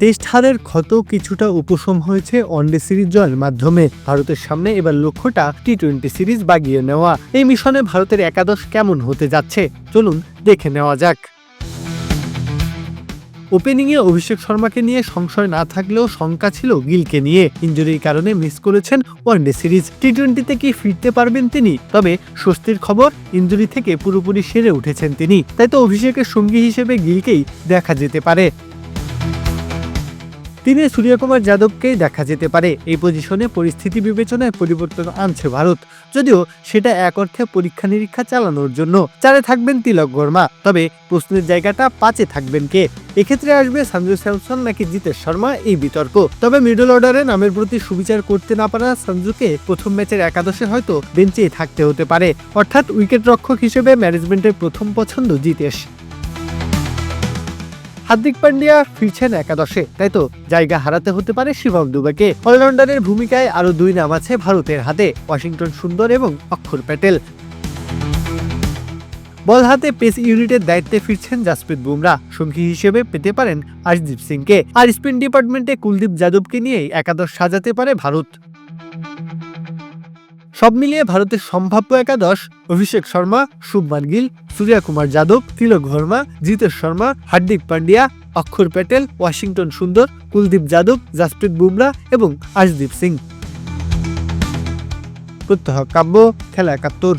Test হারের ক্ষত কিছুটা উপশম হয়েছে ওয়ানডে সিরিজ জয়ের মাধ্যমে। ভারতের সামনে এবার লক্ষ্যটা টি টোয়েন্টি সিরিজ বাগিয়ে নেওয়া। এই মিশনে ভারতের একাদশ কেমন হতে যাচ্ছে? চলুন দেখে নেওয়া যাক। ওপেনিংয়ে অভিষেক শর্মাকে নিয়ে সংশয় না থাকলেও শঙ্কা ছিল গিলকে নিয়ে। ইঞ্জুরির কারণে মিস করেছেন ওয়ানডে সিরিজ টি টোয়েন্টিতে কি ফিরতে পারবেন তিনি? তবে স্বস্তির খবর ইঞ্জুরি থেকে পুরোপুরি সেরে উঠেছেন তিনি। তাই তো অভিষেকের সঙ্গী হিসেবে গিলকেই দেখা যেতে পারে। তিনি সূর্যকুমার যাদবকেই দেখা যেতে পারে। এই পজিশনে পরিস্থিতি বিবেচনায় পরিবর্তন আনছে ভারত। যদিও সেটা এক অর্থে পরীক্ষা নিরীক্ষা চালানোর জন্য। চারে থাকবেন তিলক বর্মা। তবে প্রশ্নের জায়গাটা পাঁচে থাকবেন কে? এক্ষেত্রে আসবে সঞ্জু স্যামসন নাকি জিতেশ শর্মা? এই বিতর্ক। তবে মিডল অর্ডারে নামের প্রতি সুবিচার করতে না পারা সঞ্জুকে প্রথম ম্যাচের একাদশে হয়তো বেঞ্চেই থাকতে হতে পারে। অর্থাৎ উইকেট রক্ষক হিসেবে ম্যানেজমেন্টের প্রথম পছন্দ জিতেশ। হার্দিক পান্ডিয়া ফিরছেন একাদশে, তাই তো? জায়গা হারাতে হতে পারে শিবম দুবেকে। অলরাউন্ডারের ভূমিকায় আরও দুই নাম আছে ভারতের হাতে, ওয়াশিংটন সুন্দর এবং অক্ষর প্যাটেল। বল হাতে পেস ইউনিটের দায়িত্বে ফিরছেন জাসপ্রীত বুমরা। সঙ্গী হিসেবে পেতে পারেন আশদীপ সিংকে। আর স্পিন ডিপার্টমেন্টে কুলদীপ যাদবকে নিয়েই একাদশ সাজাতে পারে ভারত। সব মিলিয়ে ভারতের সম্ভাব্য একাদশ অভিষেক শর্মা, শুভমান গিল সূর্যা কুমার যাদব, তিলক ভর্মা জিতেশ শর্মা, হার্দিক পান্ডিয়া, অক্ষর প্যাটেল, ওয়াশিংটন সুন্দর, কুলদীপ যাদব, জাসপ্রীত বুমরা এবং আশদীপ সিং। প্রত্যহ কাব্য, খেলা একাত্তর।